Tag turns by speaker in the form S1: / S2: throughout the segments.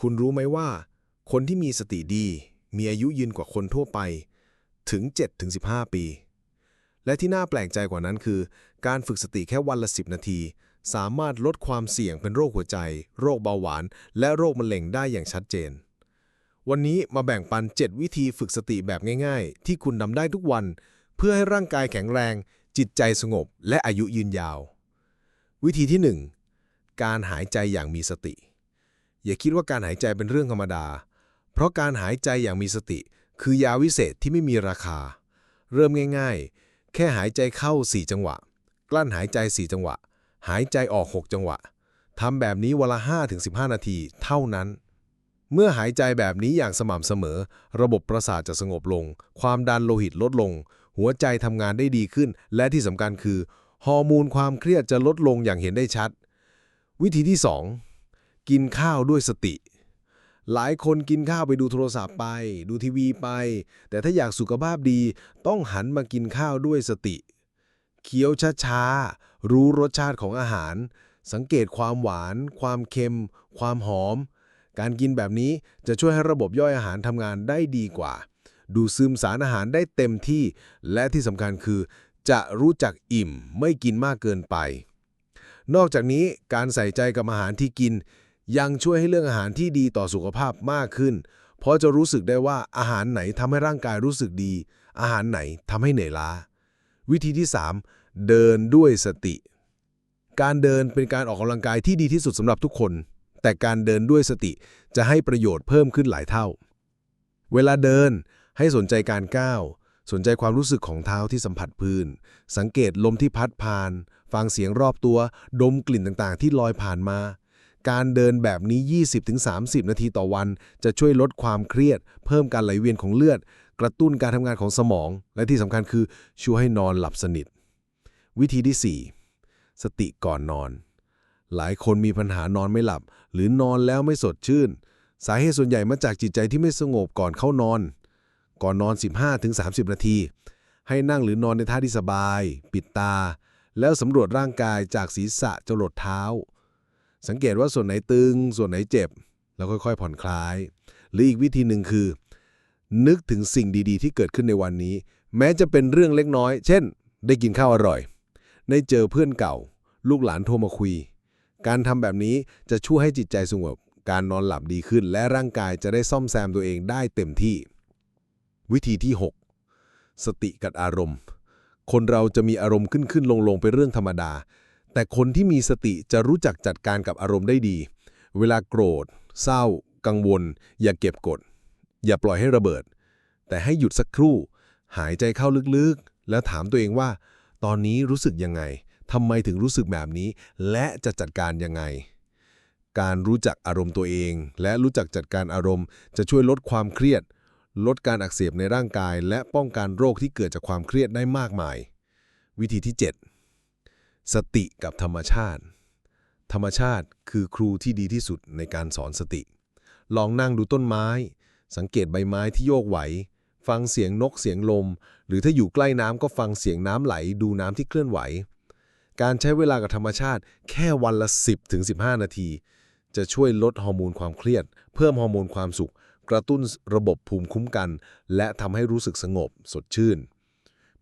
S1: คุณรู้ไหมว่า คนที่มีสติดี มีอายุยืนกว่าคนทั่วไป ถึง 7-15 ปี และที่น่าแปลกใจกว่านั้นคือ การฝึกสติแค่วันละ 10 นาที สามารถลดความเสี่ยงเป็นโรคหัวใจ โรคเบาหวาน และโรคมะเร็งได้อย่างชัดเจน วันนี้มาแบ่งปัน 7 วิธีฝึกสติแบบง่าย ๆ ที่คุณทำได้ทุกวัน เพื่อให้ร่างกายแข็งแรง จิตใจสงบ และอายุยืนยาว วิธีที่ 1 การหายใจอย่างมีสติ อย่าคิดว่าการหายใจเป็นเรื่องธรรมดา เพราะการหายใจอย่างมีสติ คือยาวิเศษที่ไม่มีราคา เริ่มง่ายๆ แค่หายใจเข้า 4 จังหวะ กลั้นหายใจ 4 จังหวะ หายใจออก 6 จังหวะทำแบบนี้วันละ 5-15 นาทีเท่านั้น เมื่อหายใจแบบนี้อย่างสม่ำเสมอ ระบบประสาทจะสงบลง ความดันโลหิตลดลง หัวใจทำงานได้ดีขึ้น และที่สำคัญคือฮอร์โมนความเครียดจะลดลงอย่างเห็นได้ชัด วิธีที่ 2 กินข้าวด้วยสติ หลายคนกินข้าวไปดูโทรศัพท์ไป ดูทีวีไป แต่ถ้าอยากสุขภาพดี ต้องหันมากินข้าวด้วยสติ เคี้ยวช้าๆ รู้รสชาติของอาหาร สังเกตความหวาน ความเค็ม ความหอม การกินแบบนี้จะช่วยให้ระบบย่อยอาหารทำงานได้ดีกว่า ดูซึมสารอาหารได้เต็มที่ และที่สำคัญคือ จะรู้จักอิ่มไม่กินมากเกินไป นอกจากนี้การใส่ใจกับอาหารที่กิน ยังช่วยให้เรื่องอาหารที่ดีต่อสุขภาพมากขึ้น เพราะจะรู้สึกได้ว่าอาหารไหนทำให้ร่างกายรู้สึกดี อาหารไหนทำให้เหนื่อยล้า วิธีที่ 3 เดินด้วยสติ การเดินเป็นการออกกำลังกายที่ดีที่สุดสำหรับทุกคน แต่การเดินด้วยสติจะให้ประโยชน์เพิ่มขึ้นหลายเท่า เวลาเดินให้สนใจการก้าวสนใจความรู้สึกของเท้าที่สัมผัสพื้น สังเกตลมที่พัดผ่าน ฟังเสียงรอบตัว ดมกลิ่นต่างๆ ที่ลอยผ่านมา การเดินแบบนี้ 20-30 นาทีต่อวัน จะช่วยลดความเครียด เพิ่มการไหลเวียนของเลือด กระตุ้นการทำงานของสมอง และที่สำคัญคือช่วยให้นอนหลับสนิท วิธีที่ 4 สติก่อนนอน หลายคนมีปัญหานอนไม่หลับ หรือนอนแล้วไม่สดชื่น สาเหตุส่วนใหญ่มาจากจิตใจที่ไม่สงบก่อนเข้านอน ก่อนนอน 15-30 นาที ให้นั่งหรือนอนในท่าที่สบาย ปิดตา แล้วสำรวจร่างกายจากศีรษะจรดเท้า สังเกตว่าส่วนไหนตึง ส่วนไหนเจ็บ แล้วค่อยๆผ่อนคลาย หรืออีกวิธีหนึ่งคือ นึกถึงสิ่งดีๆ ที่เกิดขึ้นในวันนี้ แม้จะเป็นเรื่องเล็กน้อย เช่น ได้กินข้าวอร่อย ได้เจอเพื่อนเก่า ลูกหลานโทรมาคุย การทำแบบนี้จะช่วยให้จิตใจสงบการนอนหลับดีขึ้น และร่างกายจะได้ซ่อมแซมตัวเองได้เต็มที่ วิธีที่ 6 สติกับอารมณ์ คนเราจะมีอารมณ์ขึ้นขึ้นลงลงเป็นเรื่องธรรมดา แต่คนที่มีสติจะรู้จักจัดการกับอารมณ์ได้ดี เวลาโกรธ เศร้า กังวล อย่าเก็บกด อย่าปล่อยให้ระเบิด แต่ให้หยุดสักครู่ หายใจเข้าลึกๆ แล้วถามตัวเองว่า ตอนนี้รู้สึกยังไงทำไมถึงรู้สึกแบบนี้ และจะจัดการยังไง การรู้จักอารมณ์ตัวเอง และรู้จักจัดการอารมณ์ จะช่วยลดความเครียด ลดการอักเสบในร่างกาย และป้องกันโรคที่เกิดจากความเครียดได้มากมาย วิธีที่ 7 สติกับธรรมชาติ ธรรมชาติคือครูที่ดีที่สุดในการสอนสติ ลองนั่งดูต้นไม้ สังเกตใบไม้ที่โยกไหว ฟังเสียงนกเสียงลม หรือถ้าอยู่ใกล้น้ำก็ฟังเสียงน้ำไหล ดูน้ำที่เคลื่อนไหว การใช้เวลากับธรรมชาติแค่วันละ 10ถึง15 นาที จะช่วยลดฮอร์โมนความเครียด เพิ่มฮอร์โมนความสุข กระตุ้นระบบภูมิคุ้มกัน และทำให้รู้สึกสงบ สดชื่น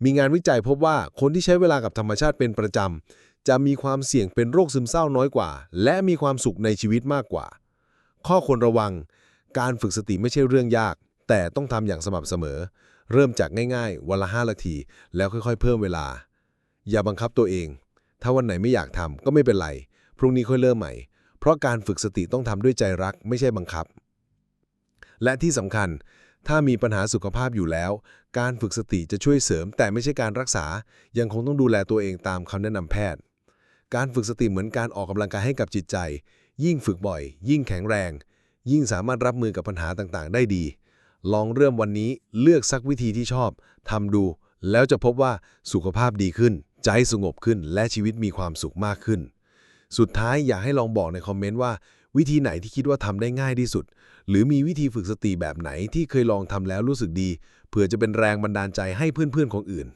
S1: มีงานวิจัยพบว่าคนที่ใช้เวลากับธรรมชาติเป็นประจำ จะมีความเสี่ยงเป็นโรคซึมเศร้าน้อยกว่า และมีความสุขในชีวิตมากกว่า ข้อควรระวัง การฝึกสติไม่ใช่เรื่องยาก แต่ต้องทำอย่างสม่ำเสมอ เริ่มจากง่ายๆ วันละ5นาที แล้วค่อยๆ เพิ่มเวลา อย่าบังคับตัวเอง ถ้าวันไหนไม่อยากทำก็ไม่เป็นไร พรุ่งนี้ค่อยเริ่มใหม่ เพราะการฝึกสติต้องทำด้วยใจรักไม่ใช่บังคับ และที่สำคัญถ้ามีปัญหาสุขภาพอยู่แล้ว การฝึกสติจะช่วยเสริม แต่ไม่ใช่การรักษา ยังคงต้องดูแลตัวเองตามคำแนะนำแพทย์ การฝึกสติเหมือนการออกกำลังกายให้กับจิตใจ ยิ่งฝึกบ่อย ยิ่งแข็งแรง ยิ่งสามารถรับมือกับปัญหาต่างๆ ได้ดี ลองเริ่มวันนี้เลือกสักวิธีที่ชอบทำดู แล้วจะพบว่าสุขภาพดีขึ้น ใจสงบขึ้นและชีวิตมีความสุขมากขึ้น สุดท้ายอยากให้ลองบอกในคอมเมนต์ว่า วิธีไหนที่คิดว่าทำได้ง่ายที่สุด หรือมีวิธีฝึกสติแบบไหนที่เคยลองทำแล้วรู้สึกดี เผื่อจะเป็นแรงบันดาลใจให้เพื่อนๆของอื่น